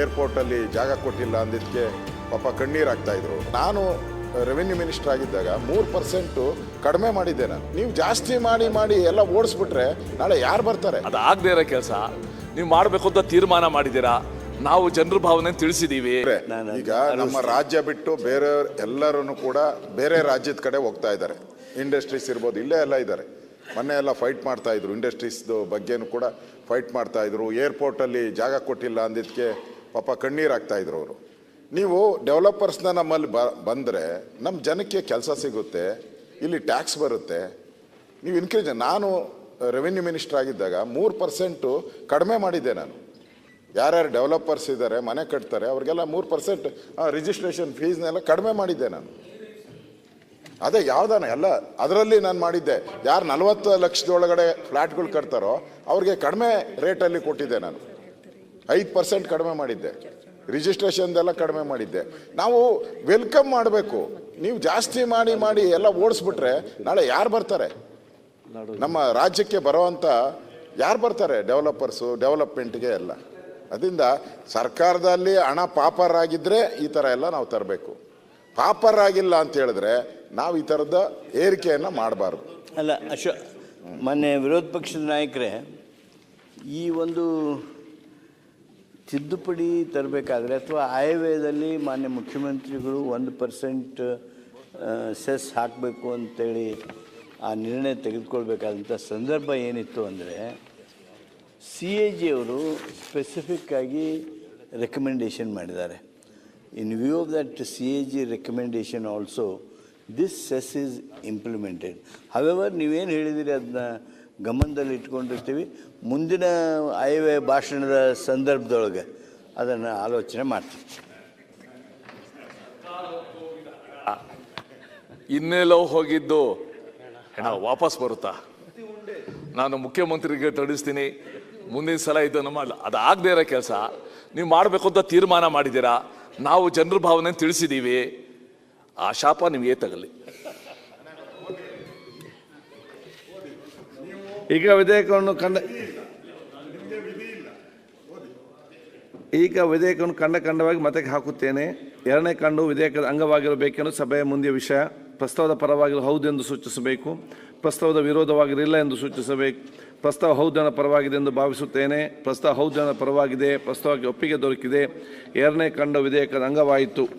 ಏರ್ಪೋರ್ಟಲ್ಲಿ ಜಾಗ ಕೊಟ್ಟಿಲ್ಲ ಅಂದಿದ್ದಕ್ಕೆ ಪಾಪ ಕಣ್ಣೀರು ಆಗ್ತಾ ಇದ್ರು. ನಾನು ರೆವಿನ್ಯೂ ಮಿನಿಸ್ಟರ್ ಆಗಿದ್ದಾಗ ಮೂರು ಪರ್ಸೆಂಟು ಕಡಿಮೆ ಮಾಡಿದ್ದೆ ನಾನು. ನೀವು ಜಾಸ್ತಿ ಮಾಡಿ ಮಾಡಿ ಎಲ್ಲ ಓಡಿಸ್ಬಿಟ್ರೆ ನಾಳೆ ಯಾರು ಬರ್ತಾರೆ? ಅದು ಆಗದೆ ಇರೋ ಕೆಲಸ. ನೀವು ಮಾಡಬೇಕು ಅಂತ ತೀರ್ಮಾನ ಮಾಡಿದ್ದೀರಾ? ನಾವು ಜನರ ಭಾವನೆ ತಿಳಿಸಿದ್ದೀವಿ ಈಗ ನಮ್ಮ ರಾಜ್ಯ ಬಿಟ್ಟು ಬೇರೆ ಎಲ್ಲರೂ ಕೂಡ ಬೇರೆ ರಾಜ್ಯದ ಕಡೆ ಹೋಗ್ತಾ ಇದ್ದಾರೆ. ಇಂಡಸ್ಟ್ರೀಸ್ ಇರ್ಬೋದು ಇಲ್ಲೇ ಎಲ್ಲ ಇದ್ದಾರೆ. ಮೊನ್ನೆ ಎಲ್ಲ ಫೈಟ್ ಮಾಡ್ತಾ ಇದ್ರು. ಇಂಡಸ್ಟ್ರೀಸ್ದು ಬಗ್ಗೆನೂ ಕೂಡ ಫೈಟ್ ಮಾಡ್ತಾ ಇದ್ರು. ಏರ್ಪೋರ್ಟಲ್ಲಿ ಜಾಗ ಕೊಟ್ಟಿಲ್ಲ ಅಂದಿದ್ದಕ್ಕೆ ಪಾಪ ಕಣ್ಣೀರು ಆಗ್ತಾ ಇದ್ರು ಅವರು. ನೀವು ಡೆವಲಪರ್ಸ್ನ ನಮ್ಮಲ್ಲಿ ಬ, ಬಂದರೆ ನಮ್ಮ ಜನಕ್ಕೆ ಕೆಲಸ ಸಿಗುತ್ತೆ, ಇಲ್ಲಿ ಟ್ಯಾಕ್ಸ್ ಬರುತ್ತೆ. ನೀವು ಇನ್ಕ್ರೀಸ್ ನಾನು ರೆವಿನ್ಯೂ ಮಿನಿಸ್ಟರ್ ಆಗಿದ್ದಾಗ ಮೂರು ಪರ್ಸೆಂಟು ಕಡಿಮೆ ಮಾಡಿದ್ದೆ ನಾನು. ಯಾರ್ಯಾರು ಡೆವಲಪರ್ಸ್ ಇದ್ದಾರೆ, ಮನೆ ಕಟ್ತಾರೆ, ಅವ್ರಿಗೆಲ್ಲ ಮೂರು ಪರ್ಸೆಂಟ್ ರಿಜಿಸ್ಟ್ರೇಷನ್ ಫೀಸ್ನೆಲ್ಲ ಕಡಿಮೆ ಮಾಡಿದ್ದೆ ನಾನು. ಅದೇ ಯಾವ್ದಾನ, ಎಲ್ಲ ಅದರಲ್ಲಿ ನಾನು ಮಾಡಿದ್ದೆ. ಯಾರು ನಲವತ್ತು ಲಕ್ಷದೊಳಗಡೆ ಫ್ಲ್ಯಾಟ್ಗಳು ಕಟ್ತಾರೋ ಅವ್ರಿಗೆ ಕಡಿಮೆ ರೇಟಲ್ಲಿ ಕೊಟ್ಟಿದ್ದೆ ನಾನು. ಐದು ಪರ್ಸೆಂಟ್ ಕಡಿಮೆ ಮಾಡಿದ್ದೆ. ರಿಜಿಸ್ಟ್ರೇಷನ್ದೆಲ್ಲ ಕಡಿಮೆ ಮಾಡಿದ್ದೆ. ನಾವು ವೆಲ್ಕಮ್ ಮಾಡಬೇಕು. ನೀವು ಜಾಸ್ತಿ ಮಾಡಿ ಮಾಡಿ ಎಲ್ಲ ಓಡಿಸ್ಬಿಟ್ರೆ ನಾಳೆ ಯಾರು ಬರ್ತಾರೆ? ನಮ್ಮ ರಾಜ್ಯಕ್ಕೆ ಬರೋವಂಥ ಯಾರು ಬರ್ತಾರೆ? ಡೆವಲಪರ್ಸು ಡೆವಲಪ್ಮೆಂಟ್ಗೆ ಎಲ್ಲ. ಅದರಿಂದ ಸರ್ಕಾರದಲ್ಲಿ ಹಣ ಪಾಪರಾಗಿದ್ದರೆ ಈ ಥರ ಎಲ್ಲ ನಾವು ತರಬೇಕು. ಪಾಪರಾಗಿಲ್ಲ ಅಂತ ಹೇಳಿದ್ರೆ ನಾವು ಈ ಥರದ ಏರಿಕೆಯನ್ನು ಮಾಡಬಾರ್ದು. ಅಲ್ಲ, ಅಶೋ, ಮೊನ್ನೆ ವಿರೋಧ ಪಕ್ಷದ ನಾಯಕರೇ ಈ ಒಂದು ತಿದ್ದುಪಡಿ ತರಬೇಕಾದ್ರೆ ಅಥವಾ ಆಯವ್ಯಯದಲ್ಲಿ ಮಾನ್ಯ ಮುಖ್ಯಮಂತ್ರಿಗಳು ಒಂದು ಪರ್ಸೆಂಟ್ ಸೆಸ್ ಹಾಕಬೇಕು ಅಂತೇಳಿ ಆ ನಿರ್ಣಯ ತೆಗೆದುಕೊಳ್ಬೇಕಾದಂಥ ಸಂದರ್ಭ ಏನಿತ್ತು ಅಂದರೆ ಸಿ ಎ ಜಿ ಅವರು ಸ್ಪೆಸಿಫಿಕ್ಕಾಗಿ ರೆಕಮೆಂಡೇಷನ್ ಮಾಡಿದ್ದಾರೆ. In view of that C A G recommendation also this cess is implemented however ನೀವೇನು ಹೇಳಿದಿರಿ ಅದನ್ನ ಗಮನದಲ್ಲಿ ಇಟ್ಕೊಂಡಿರ್ತೀವಿ ಮುಂದಿನ ಆಯವ್ಯಯ ಭಾಷಣದ ಸಂದರ್ಭದೊಳಗೆ ಅದನ್ನು ಆಲೋಚನೆ ಮಾಡ್ತೀವಿ. ಇನ್ನೆಲ್ಲೋ ಹೋಗಿದ್ದು ವಾಪಸ್ ಬರುತ್ತಾ? ನಾನು ಮುಖ್ಯಮಂತ್ರಿಗೆ ತಡಿಸ್ತೀನಿ ಮುಂದಿನ ಸಲ ಇದನ್ನು ಅದು ಅದಾಗದೇ ಇರೋ ಕೆಲಸ. ನೀವು ಮಾಡಬೇಕು ಅಂತ ತೀರ್ಮಾನ ಮಾಡಿದ್ದೀರಾ? ನಾವು ಜನರ ಭಾವನೆ ತಿಳಿಸಿದ್ದೀವಿ. ಆ ಶಾಪ ನಿಮಗೆ ತಗಲಿ ಈಗ ವಿಧೇಯಕವನ್ನು ಕಂಡ ಈಗ ವಿಧೇಯಕವನ್ನು ಕಂಡ ಕಂಡವಾಗಿ ಮತಕ್ಕೆ ಹಾಕುತ್ತೇನೆ. ಎರಡನೇ ಕಂಡು ವಿಧೇಯಕದ ಅಂಗವಾಗಿರಬೇಕೆಂದು ಸಭೆಯ ಮುಂದಿನ ವಿಷಯ. ಪ್ರಸ್ತಾವದ ಪರವಾಗಿಲ್ಲ, ಹೌದು ಎಂದು ಸೂಚಿಸಬೇಕು. ಪ್ರಸ್ತಾವದ ವಿರೋಧವಾಗಿರಲಿಲ್ಲ ಎಂದು ಸೂಚಿಸಬೇಕು. ಪ್ರಸ್ತಾವ ಹೌದನ ಪರವಾಗಿದೆ ಎಂದು ಭಾವಿಸುತ್ತೇನೆ. ಪ್ರಸ್ತಾವ ಹೌದನ ಪರವಾಗಿದೆ. ಪ್ರಸ್ತಾವಕ್ಕೆ ಒಪ್ಪಿಗೆ ದೊರಕಿದೆ. ಎರಡನೇ ಕಂಡ ವಿಧೇಯಕದ ಅಂಗವಾಯಿತು.